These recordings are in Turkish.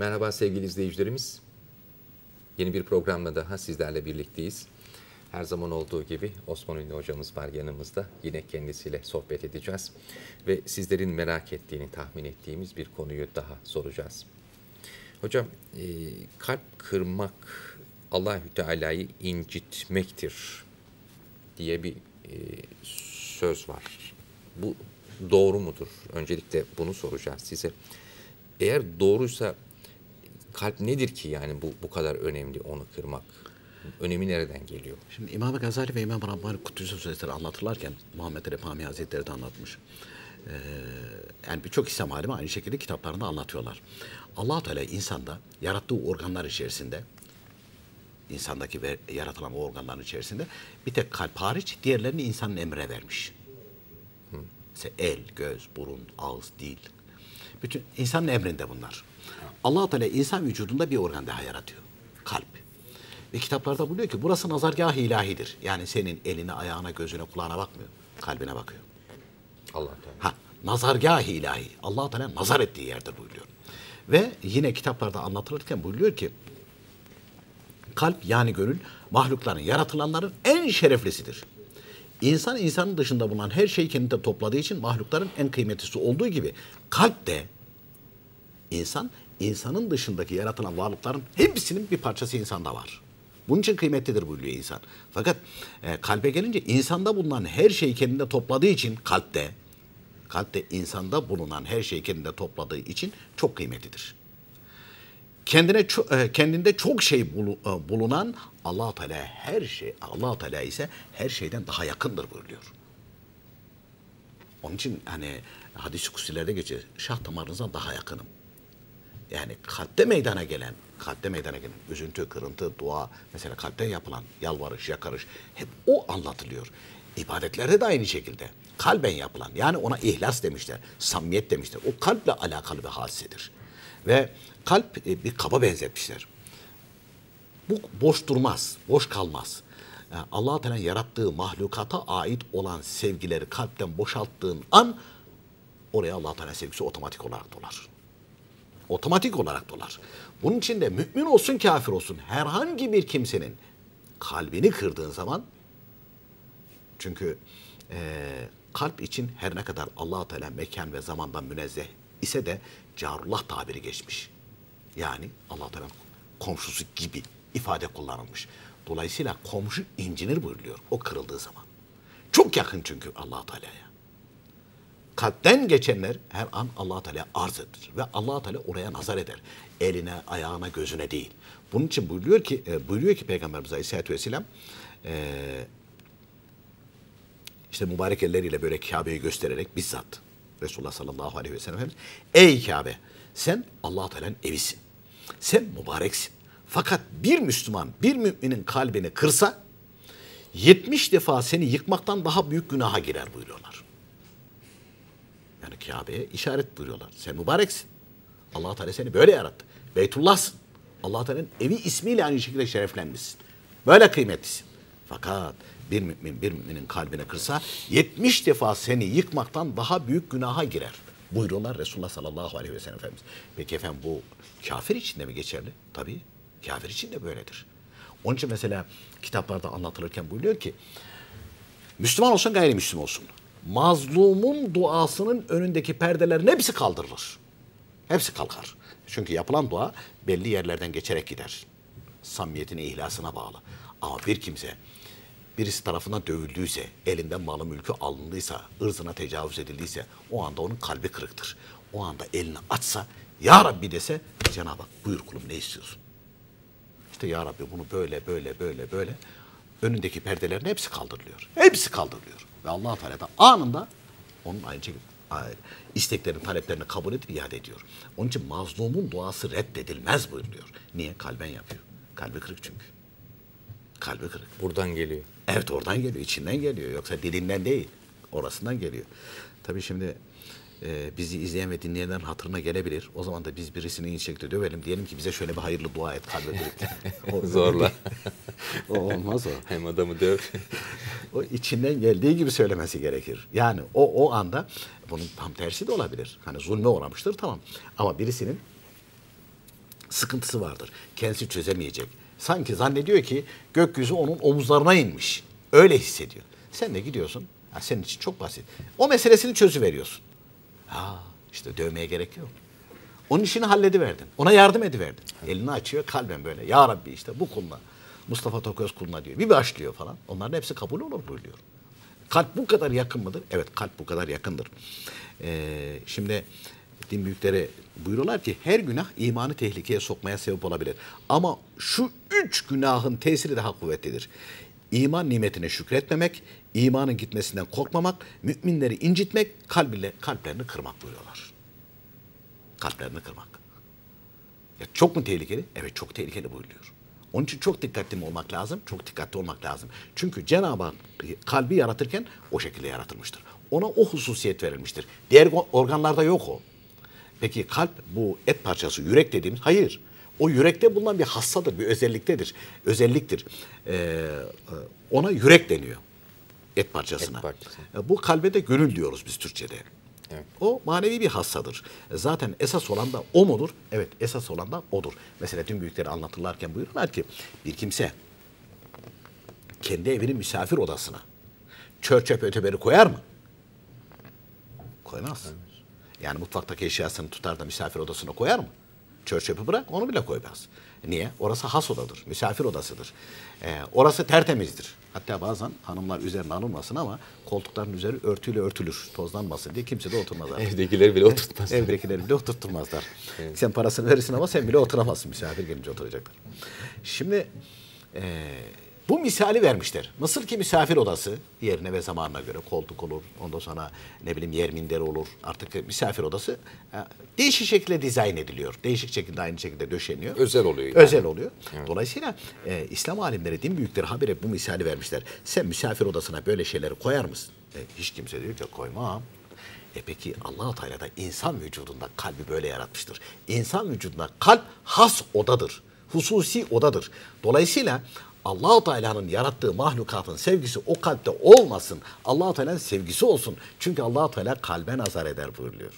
Merhaba sevgili izleyicilerimiz. Yeni bir programla daha sizlerle birlikteyiz. Her zaman olduğu gibi Osman Ünlü hocamız var yanımızda. Yine kendisiyle sohbet edeceğiz. Ve sizlerin merak ettiğini tahmin ettiğimiz bir konuyu daha soracağız. Hocam e, kalp kırmak Allahü Teala'yı incitmektir diye bir e, söz var. Bu doğru mudur? Öncelikle bunu soracağız size. Eğer doğruysa kalp nedir ki yani bu bu kadar önemli onu kırmak? Önemi nereden geliyor? Şimdi İmam Gazali ve İmam Rabbani Kudüs'ü Sözleri anlatırlarken Muhammed Refami Hazretleri de anlatmış. Ee, yani birçok İslam alimi aynı şekilde kitaplarında anlatıyorlar. allah Teala insanda yarattığı organlar içerisinde insandaki ve yaratılan o organların içerisinde bir tek kalp hariç diğerlerini insanın emre vermiş. Hı. Mesela el, göz, burun, ağız, dil. Bütün insanın emrinde bunlar. allah Teala insan vücudunda bir organ daha yaratıyor. Kalp. Ve kitaplarda buluyor ki burası nazargah ilahidir. Yani senin eline, ayağına, gözüne, kulağına bakmıyor. Kalbine bakıyor. Allah Teala. Ha, nazargah ilahi. allah Teala nazar ettiği yerde buyuruyor. Ve yine kitaplarda anlatılırken buyuruyor ki kalp yani gönül mahlukların, yaratılanların en şereflisidir. İnsan insanın dışında bulunan her şeyi kendinde topladığı için mahlukların en kıymetlisi olduğu gibi kalp de insan insanın dışındaki yaratılan varlıkların hepsinin bir parçası insanda var. Bunun için kıymetlidir buyuruyor insan. Fakat e, kalbe gelince insanda bulunan her şeyi kendinde topladığı için kalpte, kalpte insanda bulunan her şeyi kendinde topladığı için çok kıymetlidir. Kendine e, kendinde çok şey e, bulunan Allah Teala her şey Allah Teala ise her şeyden daha yakındır buyuruyor. Onun için hani hadis-i kutsilerde geçiyor. Şah damarınıza daha yakınım. Yani kalpte meydana gelen, kalpte meydana gelen üzüntü, kırıntı, dua, mesela kalpte yapılan yalvarış, yakarış hep o anlatılıyor. İbadetlerde de aynı şekilde. Kalben yapılan yani ona ihlas demişler, samimiyet demişler. O kalple alakalı bir hadisedir. Ve kalp e, bir kaba benzetmişler. Bu boş durmaz, boş kalmaz. Yani allah Teala yarattığı mahlukata ait olan sevgileri kalpten boşalttığın an oraya allah Teala sevgisi otomatik olarak dolar. Otomatik olarak dolar. Bunun için de mümin olsun kafir olsun herhangi bir kimsenin kalbini kırdığın zaman çünkü e, kalp için her ne kadar allah Teala mekan ve zamandan münezzeh ise de carullah tabiri geçmiş. Yani allah Teala komşusu gibi ifade kullanılmış. Dolayısıyla komşu incinir buyuruyor o kırıldığı zaman. Çok yakın çünkü allah Teala'ya. Kalpten geçenler her an allah Teala arz edilir ve allah Teala oraya nazar eder. Eline, ayağına, gözüne değil. Bunun için buyuruyor ki, e, buyuruyor ki Peygamberimiz Aleyhisselatü Vesselam e, işte mübarek elleriyle böyle Kabe'yi göstererek bizzat Resulullah sallallahu aleyhi ve sellem Ey Kabe sen allah Teala'nın evisin. Sen mübareksin. Fakat bir Müslüman bir müminin kalbini kırsa 70 defa seni yıkmaktan daha büyük günaha girer buyuruyorlar. Yani Kabe'ye işaret buyuruyorlar. Sen mübareksin. allah Teala seni böyle yarattı. Beytullah'sın. allah Teala'nın evi ismiyle aynı şekilde şereflenmişsin. Böyle kıymetlisin. Fakat bir mümin bir müminin kalbine kırsa 70 defa seni yıkmaktan daha büyük günaha girer. Buyuruyorlar Resulullah sallallahu aleyhi ve sellem Efendimiz. Peki efendim bu kafir için de mi geçerli? Tabii kafir için de böyledir. Onun için mesela kitaplarda anlatılırken buyuruyor ki Müslüman olsun gayrimüslim olsun. Mazlumun duasının önündeki perdelerin hepsi kaldırılır. Hepsi kalkar. Çünkü yapılan dua belli yerlerden geçerek gider. Samimiyetine, ihlasına bağlı. Ama bir kimse birisi tarafından dövüldüyse, elinden malı mülkü alındıysa, ırzına tecavüz edildiyse o anda onun kalbi kırıktır. O anda elini açsa, Ya Rabbi dese Cenab-ı Hak buyur kulum ne istiyorsun? İşte Ya Rabbi bunu böyle böyle böyle böyle önündeki perdelerin hepsi kaldırılıyor. Hepsi kaldırılıyor. Ve allah Teala da anında onun aynı isteklerini, taleplerini kabul edip iade ediyor. Onun için mazlumun duası reddedilmez buyuruyor. Niye? Kalben yapıyor. Kalbi kırık çünkü. Kalbi kırık. Buradan geliyor. Evet oradan geliyor, içinden geliyor. Yoksa dilinden değil, orasından geliyor. Tabii şimdi e, bizi izleyen ve dinleyenlerin hatırına gelebilir. O zaman da biz birisini şekilde dövelim. Diyelim ki bize şöyle bir hayırlı dua et kalbe kırık. Zorla. o olmaz o. Hem adamı döv. o içinden geldiği gibi söylemesi gerekir. Yani o o anda bunun tam tersi de olabilir. Hani zulme uğramıştır tamam. Ama birisinin sıkıntısı vardır. Kendisi çözemeyecek. Sanki zannediyor ki gökyüzü onun omuzlarına inmiş. Öyle hissediyor. Sen de gidiyorsun. Ha, senin için çok basit. O meselesini çözüveriyorsun. Ha, işte dövmeye gerek yok. Onun işini hallediverdin. Ona yardım ediverdin. Elini açıyor kalben böyle. Ya Rabbi işte bu kuluna. Mustafa Toköz kuluna diyor. Bir başlıyor falan. Onların hepsi kabul olur buyuruyor. Kalp bu kadar yakın mıdır? Evet kalp bu kadar yakındır. Ee, şimdi din büyükleri buyuruyorlar ki her günah imanı tehlikeye sokmaya sebep olabilir. Ama şu üç günahın tesiri daha kuvvetlidir. İman nimetine şükretmemek, imanın gitmesinden korkmamak, müminleri incitmek, kalbiyle, kalplerini kırmak buyuruyorlar. Kalplerini kırmak. Ya çok mu tehlikeli? Evet çok tehlikeli buyuruyor. Onun için çok dikkatli olmak lazım? Çok dikkatli olmak lazım. Çünkü Cenab-ı Hak kalbi yaratırken o şekilde yaratılmıştır. Ona o hususiyet verilmiştir. Diğer organlarda yok o. Peki kalp bu et parçası yürek dediğimiz hayır. O yürekte bulunan bir hassadır, bir özelliktedir. Özelliktir. Ee, ona yürek deniyor. Et parçasına. Et parçası. E, Bu kalbe de gönül diyoruz biz Türkçe'de. Evet. O manevi bir hassadır. E, Zaten esas olan da o mudur? Evet esas olan da odur. Mesela tüm büyükleri anlatırlarken buyururlar ki bir kimse kendi evinin misafir odasına çör çöp öteberi koyar mı? Koymaz. Yani mutfaktaki eşyasını tutar da misafir odasına koyar mı? Çör çöpü bırak onu bile koymaz. Niye? Orası has odadır, misafir odasıdır. Ee, orası tertemizdir. Hatta bazen hanımlar üzerine alınmasın ama koltukların üzeri örtüyle örtülür, tozlanmasın diye kimse de oturmaz. artık. Evdekileri bile oturtmaz. Evdekileri bile oturtturmazlar. Sen parasını verirsin ama sen bile oturamazsın misafir gelince oturacaklar. Şimdi e, bu misali vermişler. Mısır ki misafir odası yerine ve zamanına göre koltuk olur. Ondan sonra ne bileyim yer minderi olur. Artık misafir odası e, değişik şekilde dizayn ediliyor. Değişik şekilde aynı şekilde döşeniyor. Özel oluyor yani. Özel oluyor. Dolayısıyla e, İslam alimleri, din büyükleri habire bu misali vermişler. Sen misafir odasına böyle şeyleri koyar mısın? E, hiç kimse diyor ki koymam. E peki allah Teala da insan vücudunda kalbi böyle yaratmıştır. İnsan vücudunda kalp has odadır. Hususi odadır. Dolayısıyla allah Teala'nın yarattığı mahlukatın sevgisi o kalpte olmasın. allah Teala'nın sevgisi olsun. Çünkü allah Teala kalbe nazar eder buyuruyor.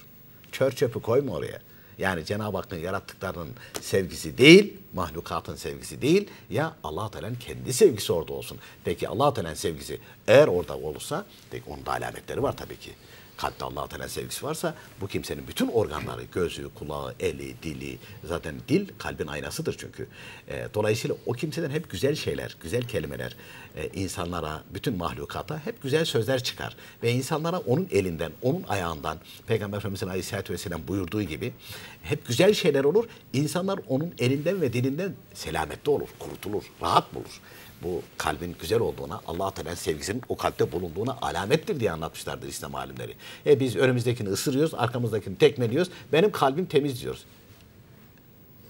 Çör çöpü koyma oraya. Yani Cenab-ı Hakk'ın yarattıklarının sevgisi değil, mahlukatın sevgisi değil ya allah Teala'nın kendi sevgisi orada olsun. Peki allah Teala'nın sevgisi eğer orada olursa, peki onun da alametleri var tabii ki. Kalpte allah Teala sevgisi varsa bu kimsenin bütün organları, gözü, kulağı, eli, dili, zaten dil kalbin aynasıdır çünkü. E, dolayısıyla o kimseden hep güzel şeyler, güzel kelimeler e, insanlara, bütün mahlukata hep güzel sözler çıkar. Ve insanlara onun elinden, onun ayağından, Peygamber Efendimiz'in Aleyhisselatü Vesselam buyurduğu gibi hep güzel şeyler olur. İnsanlar onun elinden ve dilinden selametli olur, kurtulur, rahat bulur bu kalbin güzel olduğuna, allah Teala'nın sevgisinin o kalpte bulunduğuna alamettir diye anlatmışlardır İslam alimleri. E biz önümüzdekini ısırıyoruz, arkamızdakini tekmeliyoruz. Benim kalbim temiz diyoruz.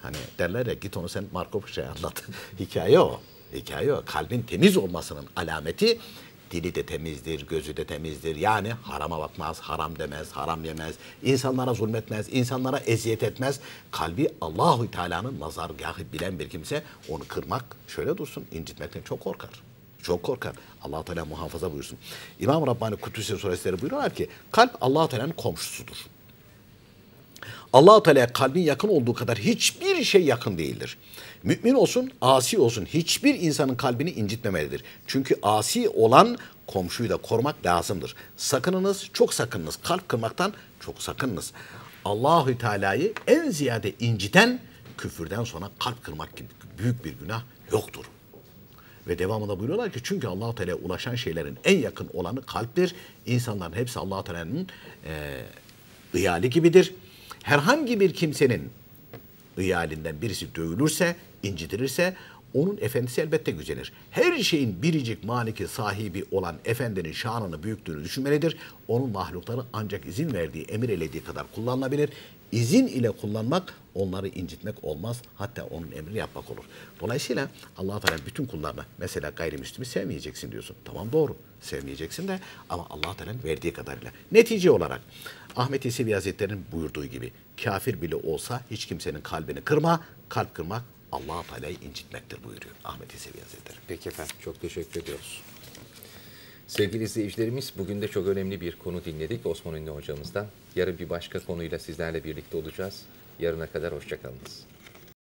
Hani derler ya git onu sen Marco Paşa'ya anlat. Hikaye o. Hikaye o. Kalbin temiz olmasının alameti dili de temizdir, gözü de temizdir. Yani harama bakmaz, haram demez, haram yemez, insanlara zulmetmez, insanlara eziyet etmez. Kalbi Allahu Teala'nın nazargahı bilen bir kimse onu kırmak şöyle dursun, incitmekten çok korkar. Çok korkar. allah Teala muhafaza buyursun. İmam Rabbani Kudüs'e suresleri buyuruyorlar ki kalp allah Teala'nın komşusudur. Allah Teala'ya kalbin yakın olduğu kadar hiçbir şey yakın değildir. Mümin olsun, asi olsun hiçbir insanın kalbini incitmemelidir. Çünkü asi olan komşuyu da korumak lazımdır. Sakınınız, çok sakınınız. Kalp kırmaktan çok sakınınız. Allahü Teala'yı en ziyade inciten küfürden sonra kalp kırmak gibi büyük bir günah yoktur. Ve devamında buyuruyorlar ki çünkü allah Teala'ya ulaşan şeylerin en yakın olanı kalptir. İnsanların hepsi allah Teala'nın e, gibidir. Herhangi bir kimsenin ıyalinden birisi dövülürse, incitilirse onun efendisi elbette gücenir. Her şeyin biricik maliki sahibi olan efendinin şanını, büyüklüğünü düşünmelidir. Onun mahlukları ancak izin verdiği, emir elediği kadar kullanılabilir. İzin ile kullanmak onları incitmek olmaz. Hatta onun emrini yapmak olur. Dolayısıyla allah Teala bütün kullarına mesela gayrimüslimi sevmeyeceksin diyorsun. Tamam doğru sevmeyeceksin de ama allah Teala'nın verdiği kadarıyla. Netice olarak Ahmet Yesevi Hazretleri'nin buyurduğu gibi kafir bile olsa hiç kimsenin kalbini kırma. Kalp kırmak allah Teala'yı incitmektir buyuruyor Ahmet Yesevi Hazretleri. Peki efendim çok teşekkür ediyoruz. Sevgili izleyicilerimiz bugün de çok önemli bir konu dinledik Osman Ünlü hocamızdan. Yarın bir başka konuyla sizlerle birlikte olacağız. Yarına kadar hoşçakalınız.